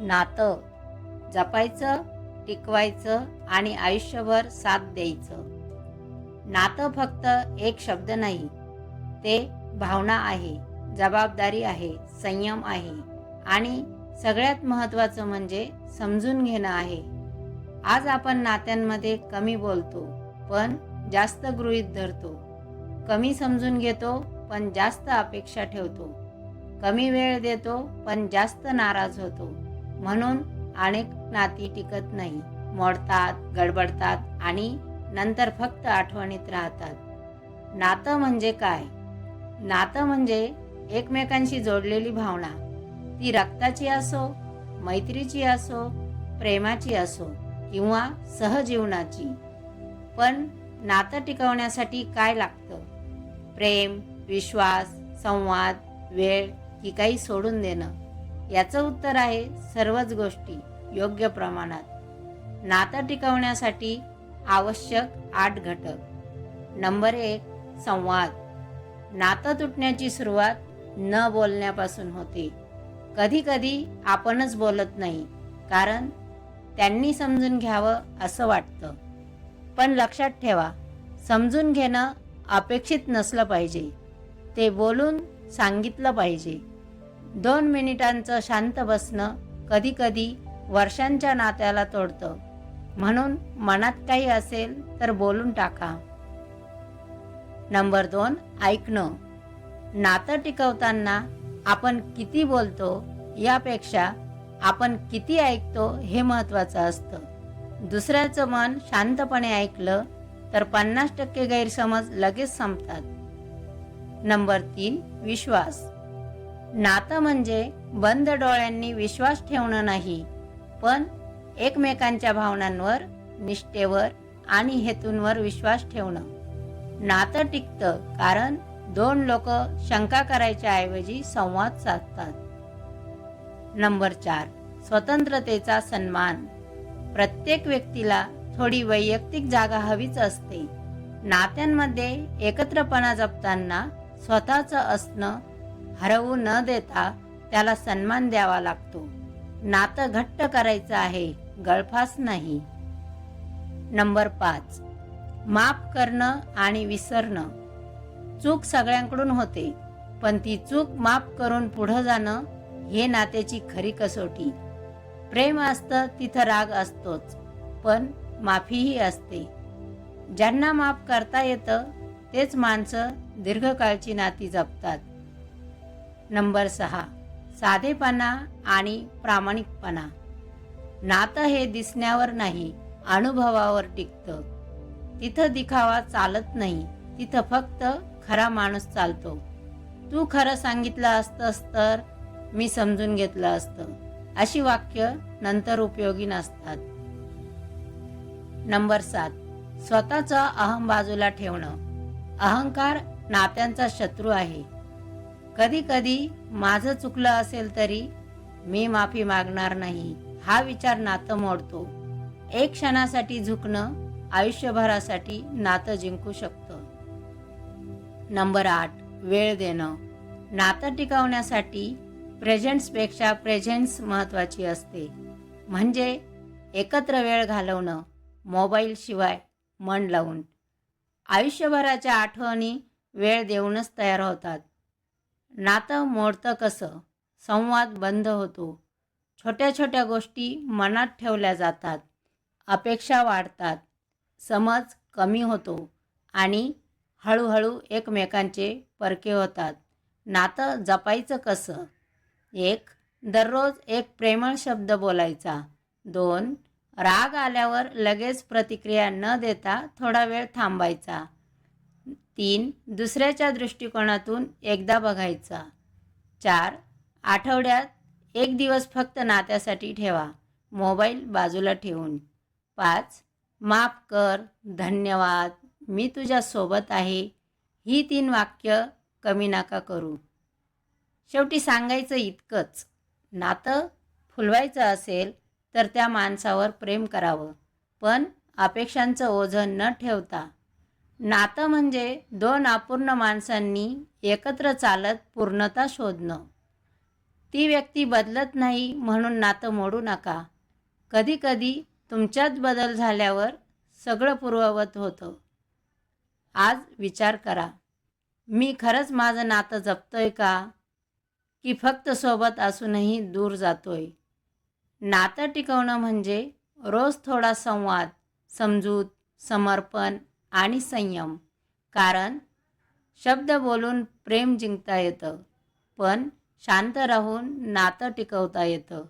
नातं. जपायचं टिकवायचं आणि आयुष्यभर साथ द्यायचं. नातं फक्त एक शब्द नाही ते भावना आहे जबाबदारी आहे संयम आहे आणि सगळ्यात महत्त्वाचं म्हणजे समजून घेणं आहे. आज आपण नात्यांमध्ये कमी बोलतो पण जास्त गृहीत धरतो. कमी समजून घेतो पण जास्त अपेक्षा ठेवतो. कमी वेळ देतो पण जास्त नाराज होतो. म्हणून अनेक नाती टिकत नाही. मोडतात गडबडतात आणि नंतर फक्त आठवणीत राहतात. नातं म्हणजे काय? नातं म्हणजे एकमेकांशी जोडलेली भावना. ती रक्ताची असो मैत्रीची असो प्रेमाची असो किंवा सहजीवनाची. पण नातं टिकवण्यासाठी काय लागतं? प्रेम विश्वास संवाद वेळ की काही सोडून देणं. याचं उत्तर आहे सर्वच गोष्टी योग्य प्रमाणात. नातं टिकवण्यासाठी आवश्यक आठ घटक. नंबर एक संवाद. नातं तुटण्याची सुरुवात न बोलण्यापासून होते. कधीकधी आपणच बोलत नाही कारण त्यांनी समजून घ्यावं असं वाटतं. पण लक्षात ठेवा समजून घेणं अपेक्षित नसलं पाहिजे. ते बोलून सांगितलं पाहिजे. दोन मिनिटांचं शांत बसणं कधीकधी वर्षांच्या नात्याला तोडतं. म्हणून मनात काही असेल तर बोलून टाका. नंबर दोन ऐकणं. नातं टिकवताना आपण किती बोलतो यापेक्षा आपण किती ऐकतो हे महत्त्वाचं असतं. दुसऱ्याचं मन शांतपणे ऐकलं तर पन्नास टक्के गैरसमज लगेच संपतात. नंबर तीन विश्वास. नातं म्हणजे बंद डोळ्यांनी विश्वास ठेवणं नाही पण एकमेकांच्या भावनांवर निष्ठेवर आणि हेतूंवर विश्वास ठेवणं. नातं टिकतं कारण दोन लोक शंका करायच्या ऐवजी संवाद साधतात. नंबर चार स्वतंत्रतेचा सन्मान. प्रत्येक व्यक्तीला थोडी वैयक्तिक जागा हवीच असते. नात्यांमध्ये एकत्रपणा जपताना स्वतःचं असणं हरवू न देता त्याला सन्मान द्यावा लागतो. नातं घट्ट करायचं आहे गळफास नाही. नंबर पाच. माफ करणं आणि विसरणं. चूक सगळ्यांकडून होते पण ती चूक माफ करून पुढं जाणं हे नात्याची खरी कसोटी. प्रेम असतं तिथं राग असतोच पण माफीही असते. ज्यांना माफ करता येतं तेच माणसं दीर्घकाळची नाती जपतात. नंबर सहा. साधेपणा आणि प्रामाणिकपणा. नातं हे दिसण्यावर नाही अनुभवावर टिकतं. तिथं दिखावा चालत नाही तिथं फक्त खरा माणूस चालतो. तू खरं सांगितलं असतंस तर मी समजून घेतलं असतं. अशी वाक्य नंतर उपयोगी नसतात. नंबर सात. स्वतःचा अहम बाजूला ठेवणं. अहंकार नात्यांचा शत्रू आहे. कधी कधी माझं चुकलं असेल तरी मी माफी मागणार नाही हा विचार नातं मोडतो. एक क्षणासाठी झुकणं आयुष्यभरासाठी नातं जिंकू शकतं. नंबर आठ वेळ देणं. नातं टिकवण्यासाठी प्रेझेंट्सपेक्षा प्रेझेंट्स महत्त्वाची असते. म्हणजे एकत्र वेळ घालवणं मोबाईलशिवाय मन लावून. आयुष्यभराच्या आठवणी वेळ देऊनच तयार होतात. नातं मोडतं कसं? संवाद बंद होतो. छोट्या छोट्या गोष्टी मनात ठेवल्या जातात. अपेक्षा वाढतात. समज कमी होतो आणि हळूहळू एकमेकांचे परके होतात. नातं जपायचं कसं? एक दररोज एक प्रेमळ शब्द बोलायचा. दोन राग आल्यावर लगेच प्रतिक्रिया न देता थोडा वेळ थांबायचा. तीन दुसऱ्याच्या दृष्टिकोनातून एकदा बघायचा. चार आठवड्यात एक दिवस फक्त नात्यासाठी ठेवा. मोबाईल बाजूला ठेवून. पाच माफ कर धन्यवाद मी तुझ्या सोबत आहे. ही तीन वाक्य कमी नका करू. शेवटी सांगायचं इतकंच. नातं फुलवायचं असेल तर त्या माणसावर प्रेम करावं. पण अपेक्षांचं ओझं न ठेवता नातं म्हणजे दोन अपूर्ण माणसांनी एकत्र चालत पूर्णता शोधणं. ती व्यक्ती बदलत नाही म्हणून नातं मोडू नका. कधीकधी तुमच्यात बदल झाल्यावर सगळं पूर्ववत होतं. आज विचार करा मी खरंच माझं नातं जपतोय का? की फक्त सोबत असूनही दूर जातोय? नातं टिकवणं म्हणजे रोज थोडा संवाद समजूत समर्पण आणि संयम. कारण शब्द बोलून प्रेम जिंकता येतं पण शांत राहून नातं टिकवता येतं.